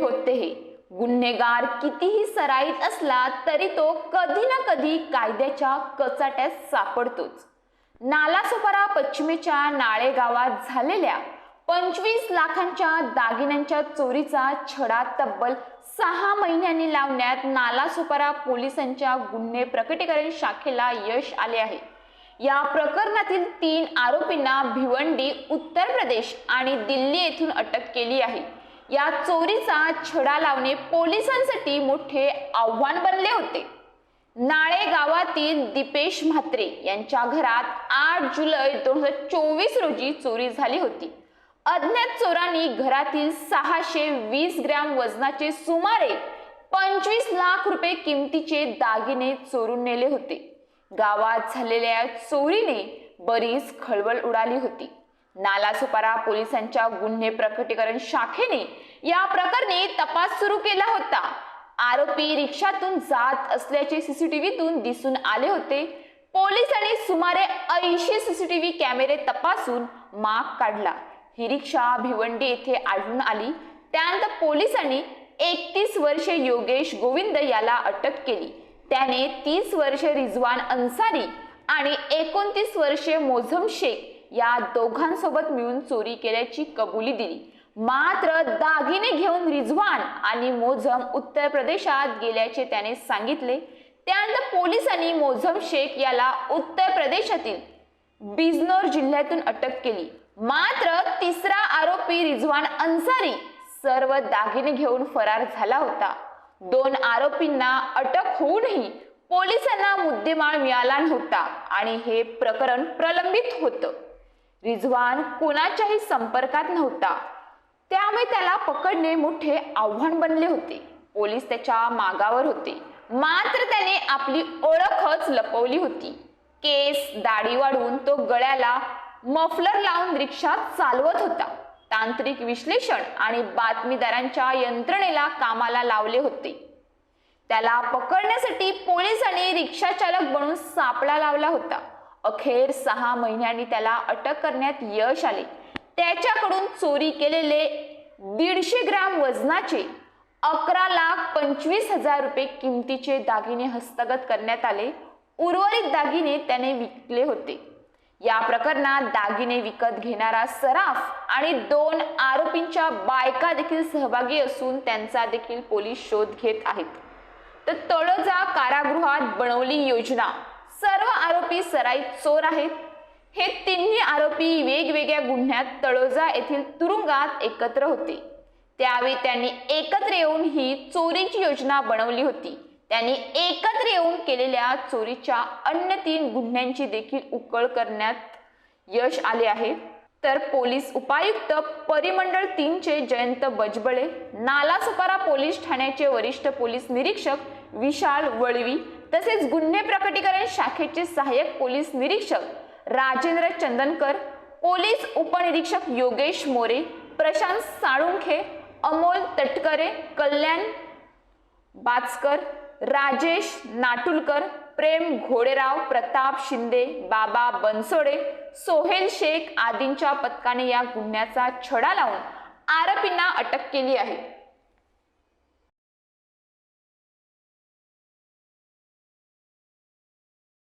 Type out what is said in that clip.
गुन्हेगार कितीही सराईत असला तरी तो कधी ना कधी कायद्याच्या कचाट्यात सापडतोच. नालासोपारा पश्चिमेच्या नाळे गावात झालेल्या पंचवीस लाखांच्या दागिन्यांच्या चोरीचा छडा तब्बल सहा महिन्यांनी लावण्यात नालासोपारा पोलिसांच्या गुन्हे प्रकटीकरण शाखेला यश आले आहे. या प्रकरणातील तीन आरोपींना भिवंडी उत्तर प्रदेश आणि दिल्ली येथून अटक केली आहे. या चोरीचा छडा लावणे पोलिसांसाठी मोठे आव्हान बनले होते. नाळे गावातील दीपेश म्हात्रे यांच्या घरात आठ जुलै दोन हजार चोवीस रोजी चोरी झाली होती. अज्ञात चोरांनी घरातील सहाशे वीस ग्रॅम वजनाचे सुमारे पंचवीस लाख रुपये किमतीचे दागिने चोरून नेले होते. गावात झालेल्या चोरीने बरीच खळबळ उडाली होती. नालासुपारा पोलिसांच्या गुन्हे प्रकटीकरण शाखेने या प्रकरणी तपास सुरू केला होता. आरोपी रिक्षातून जात असल्याचे सीसीटीव्हीतून दिसून आले होते. पोलिसांनी सुमारे ऐंशी सीसीटीव्ही कॅमेरे तपासून माग काढला. ही रिक्षा भिवंडी येथे आढळून आली. त्यानंतर पोलिसांनी एकतीस वर्षे योगेश गोविंद याला अटक केली. त्याने तीस वर्षे रिजवान अन्सारी आणि एकोणतीस वर्षे मोझम शेख या दोघांसोबत मिळून चोरी केल्याची कबुली दिली. मात्र दागिने घेऊन रिझवान आणि मोझम उत्तर प्रदेशात गेल्याचे त्याने सांगितले. त्यानंतर पोलिसांनी मोझम शेख याला उत्तर प्रदेशातील बिजनोर जिल्ह्यातून अटक केली. मात्र तिसरा आरोपी रिझवान अन्सारी सर्व दागिने घेऊन फरार झाला होता. दोन आरोपींना अटक होऊनही पोलिसांना मुद्देमाल मिळाला नव्हता आणि हे प्रकरण प्रलंबित होतं. रिजवान कोणाच्याही संपर्कात नव्हता. त्यामुळे त्याला पकडणे मोठे आव्हान बनले होते. पोलीस त्याच्या मागावर होते. मात्र त्याने आपली ओळखच लपवली होती. केस दाढी वाढून तो गळ्याला मफलर लावून रिक्षा चालवत होता. तांत्रिक विश्लेषण आणि बातमीदारांच्या यंत्रणेला कामाला लावले होते. त्याला पकडण्यासाठी पोलिसांनी रिक्षा चालक बनून सापळा लावला होता. अखेर सहा महिन्यांनी त्याला अटक करण्यात यश आले. त्याच्याकडून चोरी केलेले दीडशे ग्राम वजनाचे अकरा लाख पंचवीस हजार रुपये किमतीचे दागिने हस्तगत करण्यात आले. उर्वरित दागिने त्याने विकले होते. या प्रकरणात दागिने विकत घेणारा सराफ आणि दोन आरोपींच्या बायका देखील सहभागी असून त्यांचा देखील पोलीस शोध घेत आहेत. तर तळोजा कारागृहात बनवली योजना सर्व आरोपी सराई चोर आहेत. हे तिन्ही आरोपी वेगवेगळ्या गुन्ह्यात तळोजा येथील तुरुंगात एकत्र होते. त्यावेळी त्यांनी एकत्र येऊन ही चोरीची योजना बनवली होती. त्यांनी एकत्र येऊन केलेल्या चोरीच्या अन्य तीन गुन्ह्यांची देखील उकळ करण्यात यश आले आहे. तर पोलीस उपायुक्त परिमंडळ तीनचे जयंत बजबळे नालासोपारा पोलीस ठाण्याचे वरिष्ठ पोलीस निरीक्षक विशाल वळवी तसेच गुन्हे प्रकटीकरण शाखेचे सहाय्यक पोलीस निरीक्षक राजेंद्र चंदनकर पोलीस उपनिरीक्षक योगेश मोरे प्रशांत साळुंखे अमोल तटकरे कल्याण बाचकर राजेश नाटुलकर प्रेम घोडेराव प्रताप शिंदे बाबा बनसोडे सोहेल शेख आदींच्या पथकाने या गुन्ह्याचा छडा लावून आरोपींना अटक केली आहे.